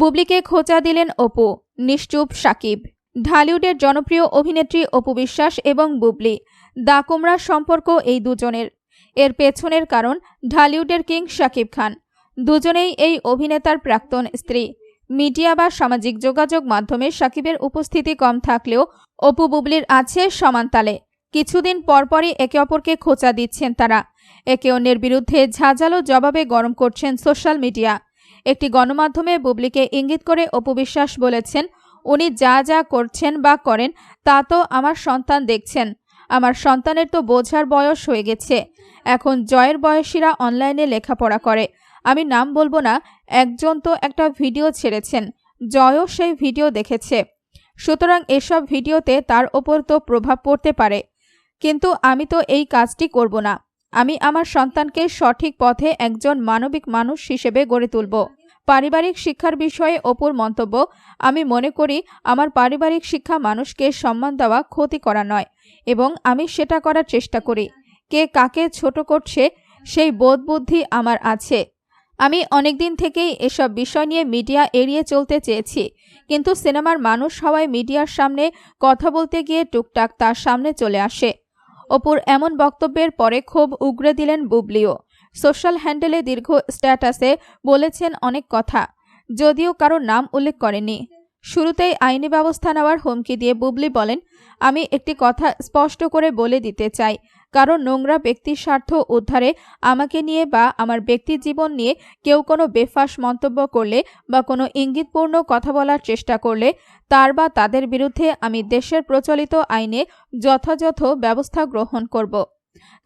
বুবলিকে খোঁচা দিলেন অপু, নিশ্চুপ সাকিব। ঢালিউডের জনপ্রিয় অভিনেত্রী অপু বিশ্বাস এবং বুবলি দাকুমরা সম্পর্ক এই দুজনের। এর পেছনের কারণ ঢালিউডের কিং শাকিব খান। দুজনেই এই অভিনেতার প্রাক্তন স্ত্রী। মিডিয়া বা সামাজিক যোগাযোগ মাধ্যমে সাকিবের উপস্থিতি কম থাকলেও অপু বুবলির আছে সমানতালে কিছুদিন পরপরই একে অপরকে খোঁচা দিচ্ছেন তারা। একে অন্যের বিরুদ্ধে ঝাঁঝালো জবাবে গরম করছেন সোশ্যাল মিডিয়া। একটি গণমাধ্যমে বুবলিকে ইঙ্গিত করে অপু বিশ্বাস বলেছেন, উনি যা যা করছেন বা করেন, তা তো আমার সন্তান দেখছেন। আমার সন্তানের তো বোঝার বয়স হয়ে গেছে। এখন জয়ের বয়সীরা অনলাইনে লেখাপড়া করে। আমি নাম বলব না, একজন তো একটা ভিডিও ছেড়েছেন। জয়ও সেই ভিডিও দেখেছে। সুতরাং এসব ভিডিওতে তার ওপর তো প্রভাব পড়তে পারে। কিন্তু আমি তো এই কাজটি করব না। আমি আমার সন্তানকে সঠিক পথে একজন মানবিক মানুষ হিসেবে গড়ে তুলব। পারিবারিক শিক্ষার বিষয়ে অপুর মন্তব্য। আমি মনে করি, আমার পারিবারিক শিক্ষা মানুষকে সম্মান দেওয়া ক্ষতি করা নয় এবং আমি সেটা করার চেষ্টা করি। কে কাকে ছোট করছে, সেই বোধ বুদ্ধি আমার আছে। আমি অনেকদিন থেকেই এসব বিষয় নিয়ে মিডিয়া এড়িয়ে চলতে চেয়েছি, কিন্তু সিনেমার মানুষ হওয়ায় মিডিয়ার সামনে কথা বলতে গিয়ে টুকটাক তার সামনে চলে আসে। অপুর এমন বক্তব্যের পরে ক্ষোভ উগরে দিলেন বুবলিও। সোশ্যাল হ্যান্ডেলে দীর্ঘ স্ট্যাটাসে বলেছেন অনেক কথা, যদিও কারও নাম উল্লেখ করেনি শুরুতেই আইনি ব্যবস্থা নেওয়ার হুমকি দিয়ে বুবলি বলেন, আমি একটি কথা স্পষ্ট করে বলে দিতে চাই। কারণ নোংরা ব্যক্তির স্বার্থ উদ্ধারে আমাকে নিয়ে বা আমার ব্যক্তি জীবন নিয়ে কেউ কোনো বেফাস মন্তব্য করলে বা কোনো ইঙ্গিতপূর্ণ কথা বলার চেষ্টা করলে তার বা তাদের বিরুদ্ধে আমি দেশের প্রচলিত আইনে যথাযথ ব্যবস্থা গ্রহণ করব।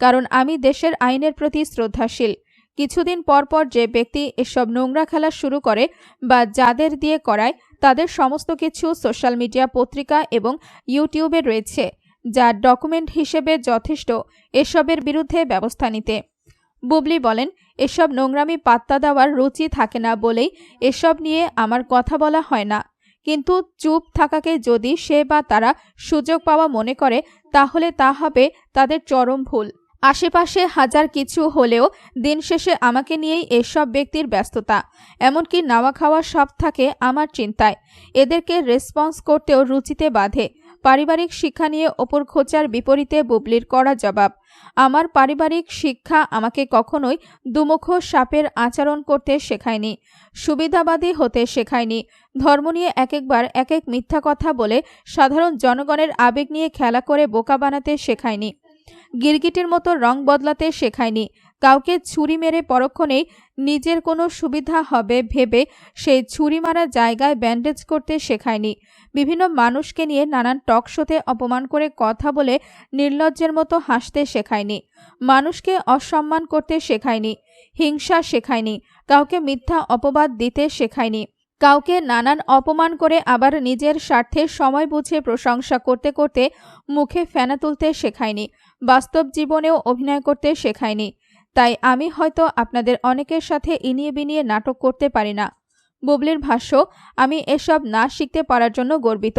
কারণ আমি দেশের আইনের প্রতি শ্রদ্ধাশীল। কিছুদিন পর পর যে ব্যক্তি এসব নোংরা খেলা শুরু করে বা যাদের দিয়ে করায় তাদের সমস্ত কিছু সোশ্যাল মিডিয়া পত্রিকা এবং ইউটিউবে রয়েছে। যা ডকুমেন্ট হিসেবে যথেষ্ট এসবের বিরুদ্ধে ব্যবস্থা নিতে। বুবলি বলেন, এসব নোংরামি পাত্তা দেওয়ার রুচি থাকে না বলেই এসব নিয়ে আমার কথা বলা হয় না। কিন্তু চুপ থাকাকে যদি সে বা তারা সুযোগ পাওয়া মনে করে, তাহলে তা হবে তাদের চরম ভুল। আশেপাশে হাজার কিছু হলেও দিন শেষে আমাকে নিয়েই এসব ব্যক্তির ব্যস্ততা। এমনকি নাওয়া খাওয়া সব থাকে আমার চিন্তায়। এদেরকে রেসপন্স করতেও রুচিতে বাধে। পারিবারিক শিক্ষা নিয়ে ওপর খোঁচার বিপরীতে বুবলির করা জবাব। আমার পারিবারিক শিক্ষা আমাকে কখনোই দুমুখ সাপের আচরণ করতে শেখায়নি, সুবিধাবাদী হতে শেখায়নি। ধর্ম নিয়ে এক একবার এক এক মিথ্যা কথা বলে সাধারণ জনগণের আবেগ নিয়ে খেলা করে বোকা বানাতে শেখায়নি। গিরগিটির মতো রং বদলাতে শেখায়নি। কাউকে ছুরি মেরে পরক্ষণেই নিজের কোনো সুবিধা হবে ভেবে সেই ছুরি মারা জায়গায় ব্যান্ডেজ করতে শেখায়নি। বিভিন্ন মানুষকে নিয়ে নানান টক শোতে অপমান করে কথা বলে নির্লজ্জের মতো হাসতে শেখায়নি। মানুষকে অসম্মান করতে শেখায়নি, হিংসা শেখায়নি, কাউকে মিথ্যা অপবাদ দিতে শেখায়নি, কাউকে নানান অপমান করে আবার নিজের স্বার্থে সময় বুঝে প্রশংসা করতে করতে মুখে ফেনা তুলতে শেখায়নি, বাস্তব জীবনেও অভিনয় করতে শেখায়নি। তাই আমি হয়তো আপনাদের অনেকের সাথে ইনিয়ে বিনিয়ে নাটক করতে পারি না। বুবলির ভাষ্য, আমি এসব না শিখতে পারার জন্য গর্বিত,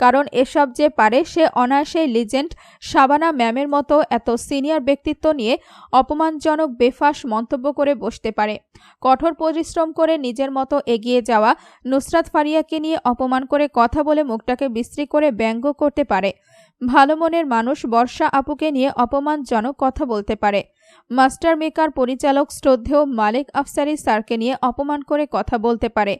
কারণ এসব যে পারে সে অনায়াসে লিজেন্ড শাবানা ম্যামের মতো এত সিনিয়র ব্যক্তিত্ব নিয়ে অপমানজনক, বেফাস মন্তব্য করে বসতে পারে। কঠোর পরিশ্রম করে নিজের মতো এগিয়ে যাওয়া নুসরাত ফারিয়াকে নিয়ে অপমান করে কথা বলে মুখটাকে বিশ্রী করে ব্যঙ্গ করতে পারে। ভালো মনের মানুষ বর্ষা আপুকে নিয়ে অপমানজনক কথা বলতে পারে। মাস্টার মেকার পরিচালক শ্রদ্ধেয় মালিক আফসারি স্যারকে নিয়ে অপমান করে কথা বলতে পারে,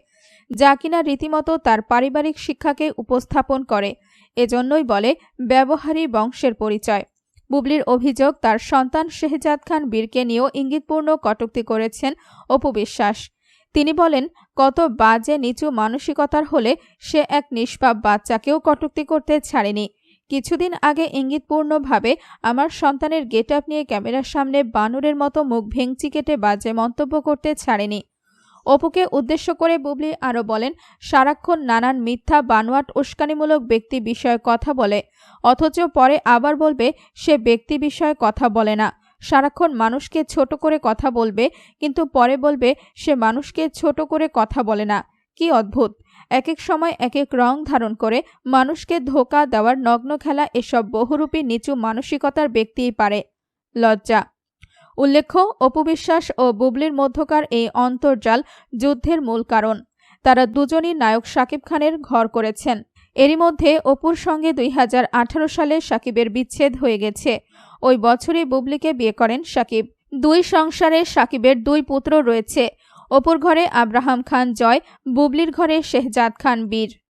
যা কিনা রীতিমতো তার পারিবারিক শিক্ষাকে উপস্থাপন করে। এজন্যই বলে ব্যবহারী বংশের পরিচয়। বুবলির অভিযোগ, তার সন্তান শেহজাদ খান বীরকে নিয়েও ইঙ্গিতপূর্ণ কটুক্তি করেছেন অপু বিশ্বাস। তিনি বলেন, কত বাজে, নিচু মানসিকতার হলে সে এক নিষ্পাপ বাচ্চাকেও কটুক্তি করতে ছাড়েনি। কিছুদিন আগে ইঙ্গিতপূর্ণভাবে আমার সন্তানের গেট আপ নিয়ে ক্যামেরার সামনে বানরের মতো মুখ ভেঙচি কেটে বাজে মন্তব্য করতে ছাড়েনি। অপুকে উদ্দেশ্য করে বুবলি আরও বলেন, সারাক্ষণ নানান মিথ্যা, বানোয়াট, উস্কানিমূলক ব্যক্তি বিষয়ে কথা বলে, অথচ পরে আবার বলবে সে ব্যক্তি বিষয়ে কথা বলে না। সারাক্ষণ মানুষকে ছোট করে কথা বলবে, কিন্তু পরে বলবে সে মানুষকে ছোট করে কথা বলে না। কি অদ্ভুত! এক এক সময় এক এক রং ধারণ করে মানুষকে ধোকা দেওয়ার নগ্ন খেলা এসব বহুরূপী নিচু মানসিকতার ব্যক্তিই পারে। লজ্জা। উল্লেখ্য অপবিশ্বাস ও বুবলির মধ্যকার এই অন্তর্জাল যুদ্ধের মূল কারণ। তারা দুজনই নায়ক সাকিব খানের ঘর করেছেন। এরই মধ্যে অপুর সঙ্গে দুই হাজার আঠারো সালে সাকিবের বিচ্ছেদ হয়ে গেছে। ওই বছরই বুবলিকে বিয়ে করেন সাকিব দুই সংসারে সাকিবের দুই পুত্র রয়েছে। অপর ঘরে আব্রাহাম খান জয় বুবলির ঘরে শেহজাদ খান বীর।